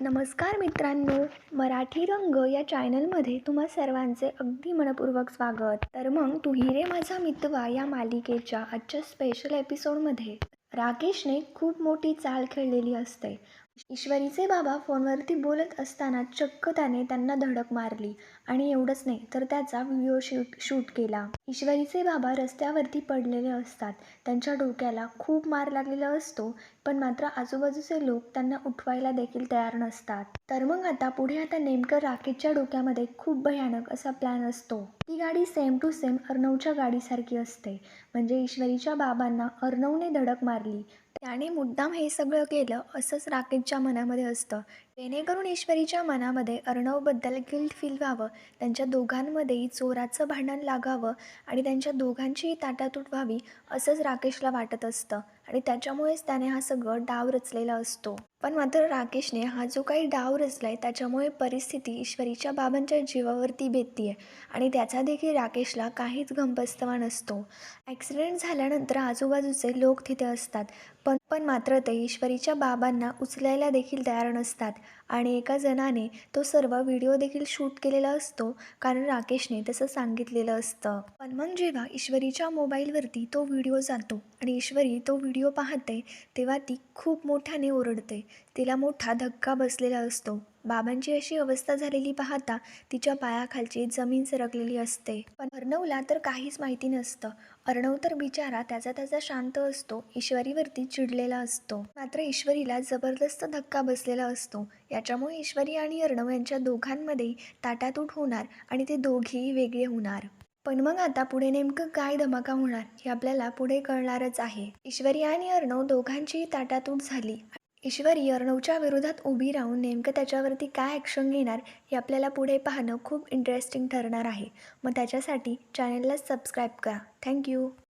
नमस्कार मित्रांनो मराठी रंग या चॅनलमध्ये तुम्हा सर्वांचे अगदी मनपूर्वक स्वागत. तर मग तू हिरे माझा मितवा या मालिकेच्या आजच्या स्पेशल एपिसोडमध्ये राकेशने खूप मोठी चाल खेळलेली असते. ईश्वरीचे बाबा फोनवरती बोलत असताना चक्क त्याने त्यांना धडक मारली. आणि एवढंच नाही तर त्याचा व्हिडिओ शूट शूट केला. ईश्वरीचे बाबा रस्त्यावरती पडलेले असतात. त्यांच्या डोक्याला खूप मार लागलेला असतो पण मात्र आजूबाजूचे लोक त्यांना उठवायला देखील तयार नसतात. तर मग आता पुढे आता नेमकं राकेशच्या डोक्यामध्ये खूप भयानक असा प्लॅन असतो. ती गाडी सेम टू सेम अर्णवच्या गाडीसारखी असते. म्हणजे ईश्वरीच्या बाबांना अर्णवने धडक मारली. त्याने मुद्दाम हे सगळं केलं असंच राकेशच्या मनामध्ये असतं. जेणेकरून ईश्वरीच्या मनामध्ये अर्णवबद्दल गिल्ट फील व्हावं त्यांच्या दोघांमध्येही चोराचं भांडण लागावं आणि त्यांच्या दोघांचीही ताटातूट व्हावी असंच राकेशला वाटत असतं आणि त्याच्यामुळेच त्याने हा सगळं डाव रचलेला असतो. पण मात्र राकेशने हा जो काही डाव रचला आहे त्याच्यामुळे परिस्थिती ईश्वरीच्या बाबांच्या जीवावरती बेतती आहे आणि त्याचा देखील राकेशला काहीच गंभस्तवा नसतो. ॲक्सिडेंट झाल्यानंतर आजूबाजूचे लोक तिथे असतात पण पण मात्र ते ईश्वरीच्या बाबांना उचलायला देखील तयार नसतात. आणि एका जणाने तो सर्व व्हिडिओ देखील शूट केलेला असतो कारण राकेशने तसं सांगितलेलं असतं. पण मग जेव्हा ईश्वरीच्या मोबाईलवरती तो व्हिडिओ जातो आणि ईश्वरी तो व्हिडिओ पाहते तेव्हा ती खूप मोठ्याने ओरडते. तिला मोठा धक्का बसलेला असतो. बाबांची अशी अवस्था झालेली पाहता तिच्या पायाखालची जमीन सरकलेली असते. पण अर्णवला तर काहीच माहिती नसतं. अर्णव तर बिचारा त्याचा त्याचा शांत असतो ईश्वरीवरती चिडलेला असतो. मात्र ईश्वरीला जबरदस्त धक्का बसलेला असतो. याच्यामुळे ईश्वरी आणि अर्णव यांच्या दोघांमध्ये ताटातूट होणार आणि ते दोघेही वेगळे होणार. पण मग आता पुढे नेमकं काय धमाका होणार हे आपल्याला पुढे कळणारच आहे. ईश्वरी आणि अर्णव दोघांचीही ताटातूट झाली ईश्वरी अर्णवच्या विरोधात उभी राहून नेमकं त्याच्यावरती काय ॲक्शन घेणार हे आपल्याला पुढे पाहणं खूप इंटरेस्टिंग ठरणार आहे. मग त्याच्यासाठी चॅनलला सबस्क्राईब करा. थँक्यू